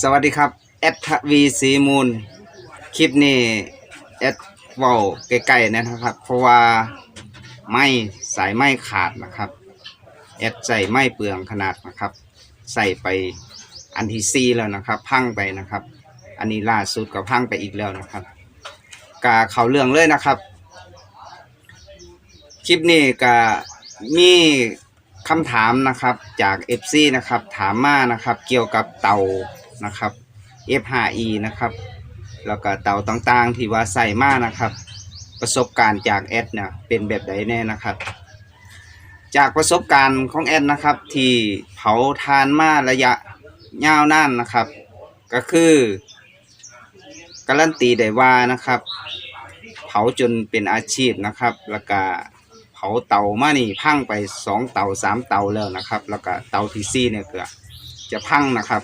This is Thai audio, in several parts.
สวัสดีครับแอดทวีสีมูล คลิปนี้แอดเว้าใกล้ๆนะครับ เพราะว่าไม้สายไม้ขาดนะครับแอดใส่ไม้เปลืองขนาดนะครับ ใส่ไปอันที่ซีแล้วนะครับ พังไปนะครับ อันนี้ล่าสุดก็พังไปอีกแล้วนะครับกาเขาเรื่องเลยนะครับ คลิปนี้ก็มีคำถามนะครับจาก FC นะครับถามมานะครับ เกี่ยวกับเต่า นะครับ F5E นะครับ แล้วก็เตาต่างๆ ที่ว่าใส่มานะครับ ประสบการณ์จากแอดเนี่ยเป็นแบบใดแน่นะครับ จากประสบการณ์ของแอดนะครับ ที่เผาทานมาระยะยาวนานนะครับ ก็คือการันตีได้ว่านะครับ เผาจนเป็นอาชีพนะครับ แล้วก็เผาเตามานี่พังไปสองเตาสามเตาแล้วนะครับ แล้วก็เตาที่สี่เนี่ยเก็จะพังนะครับ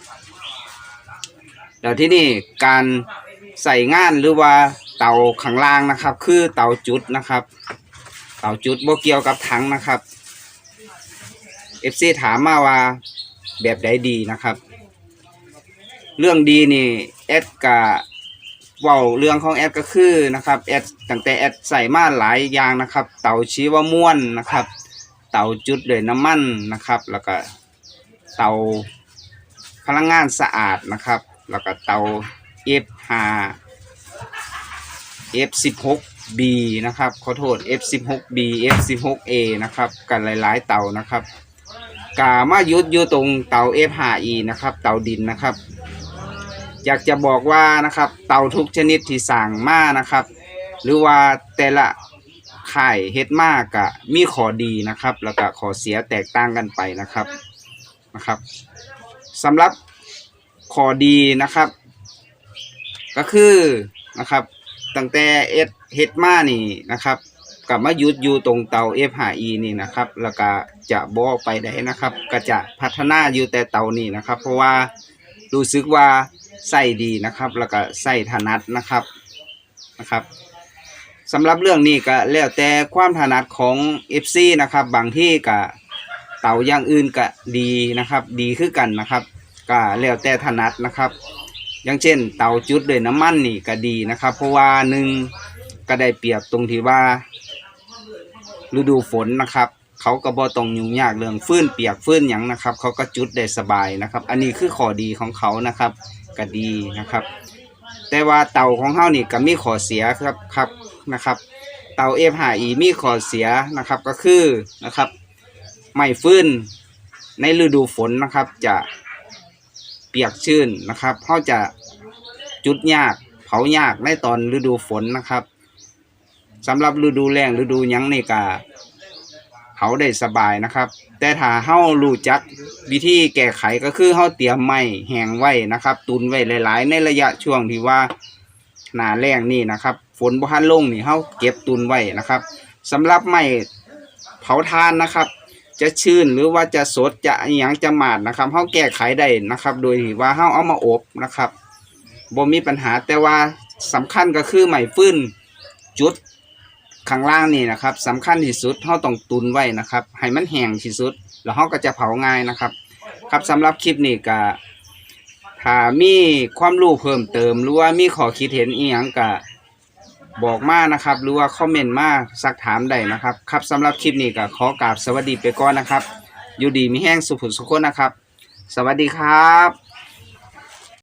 แล้วที่นี่การใส่งานหรือว่าเตาข้างล่างนะครับ คือเตาจุดนะครับ เตาจุดบ่เกี่ยวกับถังนะครับ FC ถามมาว่าแบบใดดีนะครับ เรื่องดีนี่แอดกะเว้าเรื่องของแอดก็คือนะครับแอดตั้งแต่แอดใส่มาหลายอย่างนะครับ เตาชีวม่วนนะครับ เตาจุดด้วยน้ำมันนะครับ แล้วก็เตาพลังงานสะอาดนะครับ แล้วก็เตา F5 F16B นะครับ ขอโทษ F16B F16A นะครับ กันหลาย ๆ เตานะครับกามายุดอยู่ตรงเตา F5E นะครับ เตาดินนะครับ อยากจะบอกว่านะครับ เตาทุกชนิดที่สั่งมานะครับ หรือว่าแต่ละค่เฮ็ดมากกะมีขอดีนะครับ แล้วก็ข้อเสียแตกต่างกันไปนะครับนะครับสำหรับ ขอดีนะครับ ก็คือนะครับ ตั้งแต่เอ็ดเฮดมานี่นะครับกลับมายุดอยู่ตรงเตา F5E นี่นะครับ แล้วก็จะบ่ไปได้นะครับ ก็จะพัฒนาอยู่แต่เตานี้นะครับ เพราะว่ารู้สึกว่าใส่ดีนะครับ แล้วก็ใส่ถนัดนะครับนะครับสำหรับเรื่องนี้ก็แล้วแต่ความถนัดของ FC นะครับ บางที่ก็เตาอย่างอื่นก็ดีนะครับ ดีคือกันนะครับ ก็แล้วแต่ถนัดนะครับ อย่างเช่น เตาจุดด้วยน้ำมันนี่ก็ดีนะครับ เพราะว่าหนึ่งก็ได้เปรียบตรงที่ว่า ฤดูฝนนะครับ เขาก็บ่ต้องยุ่งยากเรื่องฟื้นเปียกฟื้นหยังนะครับ เขาก็จุดได้สบายนะครับ อันนี้คือข้อดีของเขานะครับก็ดีนะครับ แต่ว่าเตาของเขานี่ก็มีข้อเสียครับครับนะครับ เตา F5E มีข้อเสียนะครับก็คือนะครับไม่ฟื้นในฤดูฝนนะครับจะ เปียกชื้นนะครับเขาจะจุดยาก เผายากในตอนฤดูฝนนะครับสำหรับฤดูแล้งฤดูยังนี่ก็เผาได้สบายนะครับ แต่ถ้าเฮารู้จักวิธีแก้ไขก็คือเฮาเตรียมไม้แห้งไว้นะครับ ตุนไว้หลาย ๆ ในระยะช่วงที่ว่าหนาแล้งนี่นะครับ ฝนบ่ทันลงนี่เฮาเก็บตุนไว้นะครับสำหรับไม้เผาทานนะครับ จะชื้นหรือว่าจะสดจะอหยังจะหมาดนะครับเฮาแก้ไขได้นะครับ โดยที่ว่าเฮาเอามาอบนะครับบ่มีปัญหาแต่ว่าสำคัญก็คือไม้ฟื้นจุดข้างล่างนี่นะครับสำคัญที่สุดเฮาต้องตุนไว้นะครับ ให้มันแห้งที่สุด แล้วเฮาก็จะเผาง่ายนะครับ ครับสำหรับคลิปนี้ก็ถ้ามีความรู้เพิ่มเติมหรือว่ามีข้อคิดเห็นอีหยังก็ บอกมานะครับ หรือว่าคอมเมนต์มาสักถามได้นะครับ ครับสำหรับคลิปนี้ก็ขอกราบสวัสดีไปก่อนนะครับ อยู่ดีมีแห้งสุขสุขคนนะครับ สวัสดีครับ